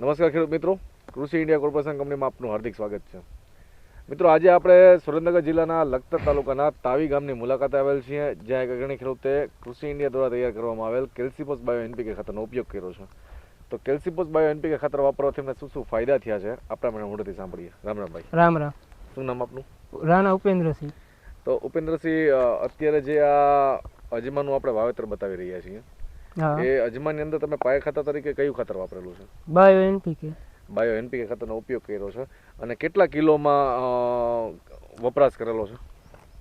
નમસ્કાર ખેડૂત મિત્રો. કૃષિ ઇન્ડિયા કોર્પોરેશન કંપનીમાં આપનું હાર્દિક સ્વાગત છે. મિત્રો આજે આપણે સુરેન્દ્રનગર જિલ્લાના લખતર તાલુકાના તાવી ગામની મુલાકાતે આવેલ છીએ જ્યાં એક અગ્રણી ખેડૂતે કૃષિ ઇન્ડિયા દ્વારા તૈયાર કરવામાં આવેલ કેલ્સીપોસ બાયો એનપીકે ખાતરનો ઉપયોગ કર્યો છે. તો કેલ્સીપોસ બાયો એનપીકે ખાતર વાપરવાથી એમને શું શું ફાયદા થયા છે? આપણે મને મોઢેથી સાંભળીએ. રામ રામ ભાઈ. રામ રામ. શું નામ આપનું? રાણા ઉપેન્દ્રસિંહ. તો ઉપેન્દ્રસિંહ અત્યારે જે આ અજમાનું આપણે વાવેતર બતાવી રહ્યા છીએ એ અજમાની અંદર તમે પાયા ખાતર તરીકે કયું ખાતર વાપરેલું છે? Bio NPK. બાયો એનપીકે ખાતરનો ઉપયોગ કર્યો છે. અને કેટલા કિલોમાં વપરાશ કરેલો છે?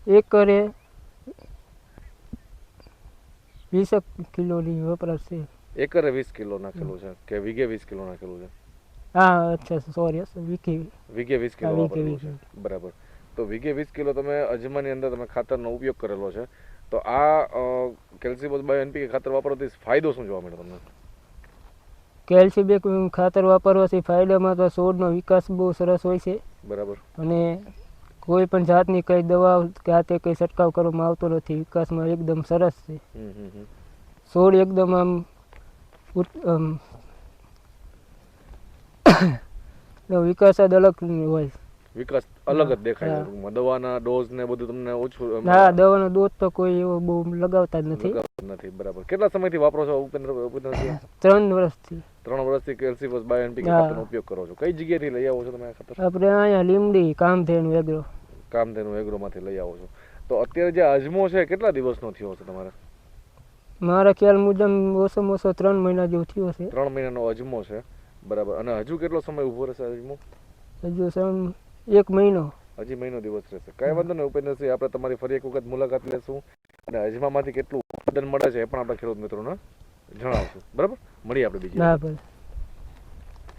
એકરે વીસ કિલોની વપરાશ છે. એકરે વીસ કિલો નાખેલું છે કે વીઘે વીસ કિલો નાખેલું છે? હા અચ્છા સોરી વીઘે. વીસ કિલો વીઘે વીસ. છે. બરાબર. તો વીઘે વીસ કિલો તમે અજમાની અંદર તમે ખાતરનો ઉપયોગ કરેલો છે. તો આ કેલ્સીબોસ બાયો એનપીકે ખાતર વાપરવાથી ફાયદો શું જોવા મળે તમને? કેલ્સીબેક ખાતર વાપરવાથી ફાયદામાં તો છોડનો વિકાસ બહુ સરસ હોય છે. બરાબર. અને કોઈ પણ જાતની કંઈ દવા કે આ તે કંઈ છંટકાવ કરવામાં આવતો નથી વિકાસમાં એકદમ સરસ છે. છોડ એકદમ આમ વિકાસ જ અલગ હોય. વિકાસ અલગ જ દેખાય છે દવાના ડોઝ ને બધું તમને ઓછું હા દવાનો ડોઝ તો કોઈ એવો બહુ લગાવતા જ નથી. નથી બરાબર. કેટલા સમયથી વાપરો છો ઉપેન્દ્ર ઉપેન્દ્રસિંહ ત્રણ વર્ષથી. ત્રણ વર્ષથી કેલ્સીફોસ બાયો એનપીકે ખાતરનો ઉપયોગ કરો છો. કઈ જગ્યાએથી લઈ આવો છો તમે આ ખાતર? આપણે અહીંયા લીમડી કામધેનુ એગ્રો. કામધેનુ એગ્રોમાંથી લઈ આવો છો. તો અત્યારે જે અજમો છે કેટલા દિવસનો થયો છે તમારે? મારા ખ્યાલ મુજબ ઓછો ઓછો ત્રણ મહિના જેવું થયો છે. ત્રણ મહિનાનો અજમો છે. બરાબર. અને હજુ કેટલો સમય ઊભો રહેશે અજમો હજુ સમ એક મહિનો. હજી મહિનો દિવસ રહેશે. કઈ વાંધો નહીં ઉપેન્દ્રસિંહ આપણે તમારી ફરી એક વખત મુલાકાત લેશું અને અજમામાંથી કેટલું ઉત્પાદન મળે છે એ પણ આપણા ખેડૂત મિત્રોને જણાવશું. બરાબર? મળીએ આપણે બીજી